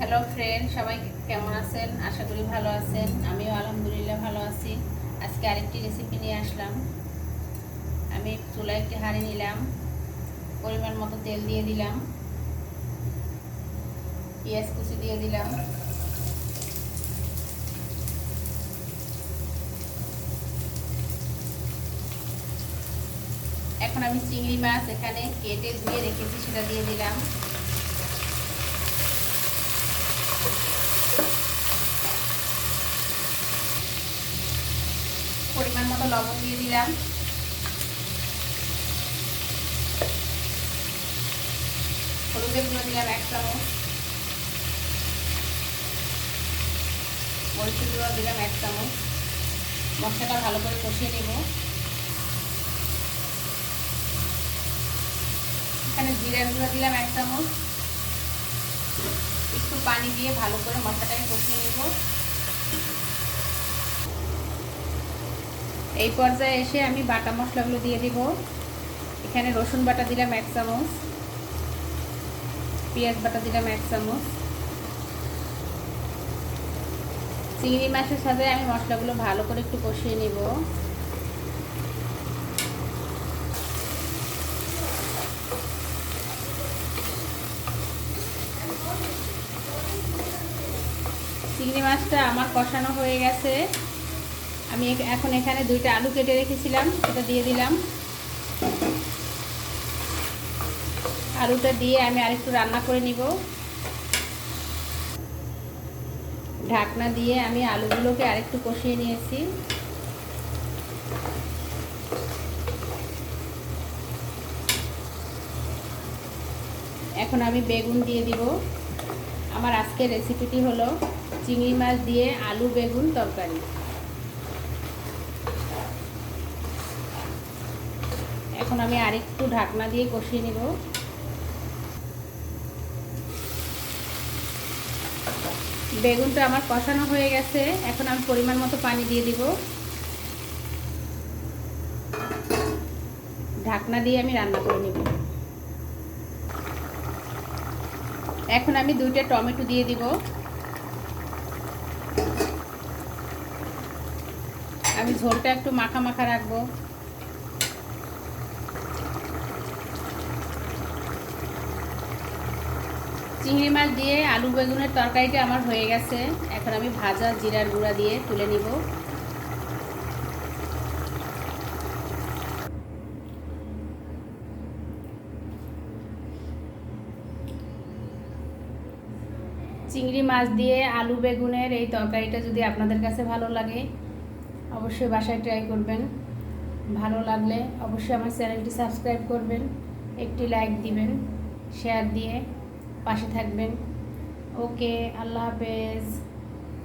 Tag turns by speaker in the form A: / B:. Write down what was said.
A: Hello friend সবাই কেমন আছেন? আশা করি ভালো আছেন। আমিও আলহামদুলিল্লাহ ভালো আছি। আজকে আরেকটি রেসিপি নিয়ে আসলাম। আমি চুলায় একটি হাঁড়ি নিলাম। পরিমাণ মতো তেল দিয়ে দিলাম। পেঁয়াজ কুচি দিয়ে দিলাম। এখন আমি চিংড়ি মাছ এখানে কেটে ধুয়ে রেখেছি, সেটা দিয়ে দিলাম। পরিমাণ মতো লবণ দিয়ে দিলাম। হলুদের গুঁড়ো দিলাম এক চামচ। মরিচের গুঁড়ো দিলাম এক চামচ। মশলাটা ভালো করে কষিয়ে নেব। এখানে জিরার গুঁড়ো দিলাম এক চামচ। একটু পানি দিয়ে ভালো করে মশলাটাকে কষিয়ে নেব। এই পর্যায়ে এসে আমি বাটা মশলাগুলো দিয়ে দিব। এখানে রসুন বাটা দিলাম এক চামচ, পেঁয়াজ বাটা দিলাম এক চামচ। চিংড়ি মাছের সাথে আমি মশলাগুলো ভালো করে একটু কষিয়ে নেব। চিংড়ি মাছটা আমার কষানো হয়ে গেছে। আমি এখন এখানে দুইটা আলু কেটে রেখেছিলাম, সেটা দিয়ে দিলাম। আলুটা দিয়ে আমি আরেকটু রান্না করে নিব। ঢাকনা দিয়ে আমি আলুগুলোকে আরেকটু কষিয়ে নিয়েছি। এখন আমি বেগুন দিয়ে দিব। আমার আজকের রেসিপিটি হলো চিংড়ি মাছ দিয়ে আলু বেগুন তরকারি। এখন আমি আরেকটু ঢাকনা দিয়ে কষিয়ে নিব। বেগুনটা আমার কষানো হয়ে গেছে। এখন আমি পরিমাণ মতো পানি দিয়ে দিব। ঢাকনা দিয়ে আমি রান্না করে নিব। এখন আমি দুইটা টমেটো দিয়ে দিব। আমি ঝোলটা একটু মাখা মাখা রাখব। চিংড়ি মাছ দিয়ে আলু বেগুনের তরকারিটা আমার হয়ে গেছে। এখন আমি ভাজা জিরার গুঁড়া দিয়ে তুলে নিব। চিংড়ি মাছ দিয়ে আলু বেগুনের এই তরকারিটা যদি আপনাদের কাছে ভালো লাগে, অবশ্যই বাসায় ট্রাই করবেন। ভালো লাগলে অবশ্যই আমার চ্যানেলটি সাবস্ক্রাইব করবেন, একটি লাইক দিবেন, শেয়ার দিয়ে পাশে থাকবেন। ওকে আল্লাহ হাফেজ।